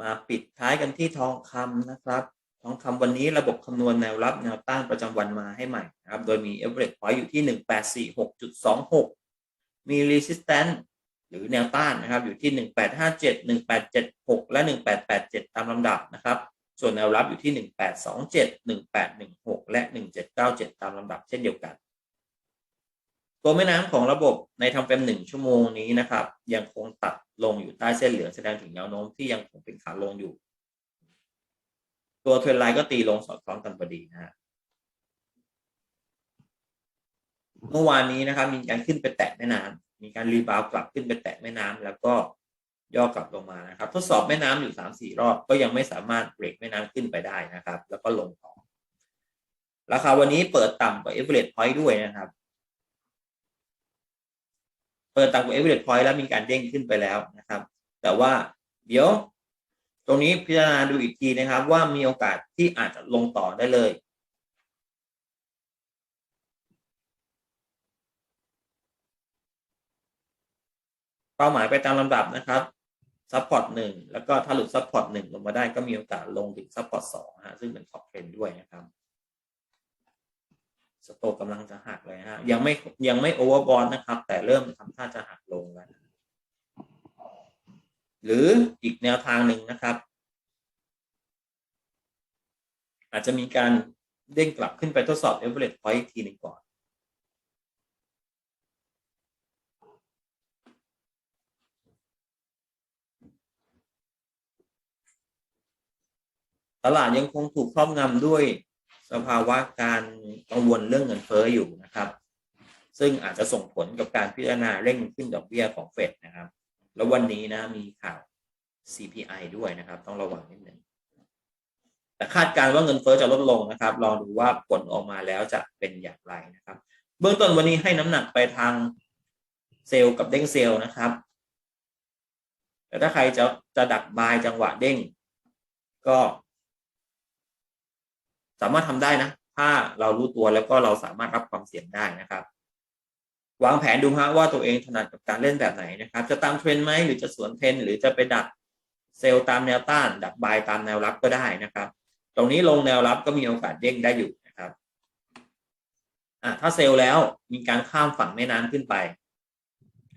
มาปิดท้ายกันที่ทองคำนะครับ ทองคำวันนี้ระบบคำนวณแนวรับแนวต้านประจำวันมาให้ใหม่นะครับ โดยมี average point อยู่ที่ 1846.26 มี resistance หรือแนวต้านนะครับ อยู่ที่ 1857 1876 และ 1887 ตามลำดับนะครับ ส่วนแนวรับอยู่ที่ 1827 1816 และ 1797 ตามลำดับเช่นเดียวกัน ตัวแม่น้ำของระบบในทำเฟรมหนึ่งชั่วโมงนี้นะครับ ยังคงตัดลงอยู่ใต้เส้นเหลืองแสดงถึงแนวโน้มที่ยังคงเป็นขาลงอยู่ ตัวเทรนไลน์ก็ตีลงสอดคล้องกันพอดีนะฮะเมื่อวานนี้นะครับ มีการขึ้นไปแตะแม่น้ำมีการรีบาวกลับขึ้นไปแตะแม่น้ำแล้วก็ย่อกลับลงมานะครับ ทดสอบแม่น้ำอยู่สามสี่รอบก็ยังไม่สามารถเบรกแม่น้ำขึ้นไปได้นะครับ แล้วก็ลงต่อราคาวันนี้เปิดต่ำกว่า average point ด้วยนะครับ ปิดต่ำกว่า average point แล้วมีการเด้งขึ้นไปแล้วนะครับ แต่ว่าเดี๋ยวตรงนี้พิจารณาดูอีกทีนะครับ ว่ามีโอกาสที่อาจจะลงต่อได้เลย เป้าหมายไปตามลำดับนะครับซัพพอร์ตหนึ่งแล้วก็ถ้าหลุดซัพพอร์ตหนึ่งลงมาได้ก็มีโอกาสลงถึงซัพพอร์ตสองฮะซึ่งเป็นท็อปเทรนด้วยนะครับ สโตกกำลังจะหักเลยฮะ ยังไม่ยังไม่โอเวอร์บอลนะครับ แต่เริ่มทำท่าจะหักลงแล้วหรืออีกแนวทางหนึ่งนะครับ อาจจะมีการเด้งกลับขึ้นไปทดสอบ average point อีกทีหนึ่งก่อนตลาดยังคงถูกครอบงำด้วย สภาวะการกังวลเรื่องเงินเฟ้ออยู่นะครับ ซึ่งอาจจะส่งผลกับการพิจารณาเร่งขึ้นดอกเบี้ยของเฟดนะครับ แล้ววันนี้นะมีข่าว CPI ด้วยนะครับ ต้องระวังนิดหนึ่งแต่คาดการณ์ว่าเงินเฟ้อจะลดลงนะครับ ลองดูว่าผลออกมาแล้วจะเป็นอย่างไรนะครับ เบื้องต้นวันนี้ให้น้ำหนักไปทางเซลล์กับเด้งเซลล์นะครับ แต่ถ้าใครจะจะดักบายจังหวะเด้ง ก็ สามารถทำได้นะ ถ้าเรารู้ตัวแล้วก็เราสามารถรับความเสี่ยงได้นะครับ วางแผนดูฮะว่าตัวเองถนัดกับการเล่นแบบไหนนะครับ จะตามเทรนไหมหรือจะสวนเทรนหรือจะไปดักเซลล์ตามแนวต้าน ดักบายตามแนวรับก็ได้นะครับ ตรงนี้ลงแนวรับก็มีโอกาสเด้งได้อยู่นะครับอะถ้าเซลล์แล้วมีการข้ามฝั่งแม่น้ำขึ้นไป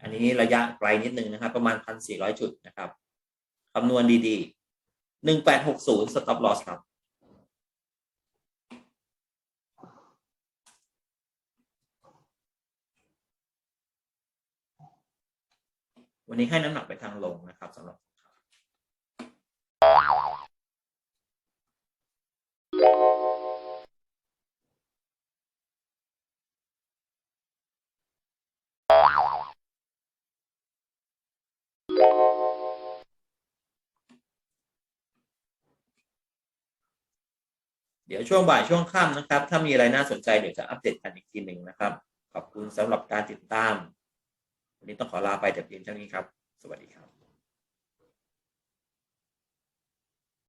อันนี้ระยะไกลนิดนึงนะครับ ประมาณพันสี่ร้อยจุดนะครับคำนวณดีๆหนึ่งแปดหกศูนย์สต็อปลอสครับ วันนี้ให้น้ำหนักไปทางลงนะครับสำหรับเดี๋ยวช่วงบ่ายช่วงค่ำนะครับ ถ้ามีอะไรน่าสนใจเดี๋ยวจะอัปเดตกันอีกทีหนึ่งนะครับ ขอบคุณสำหรับการติดตาม วันนี้ต้องขอลาไปแต่เพียงเท่านี้ครับ สวัสดีครับ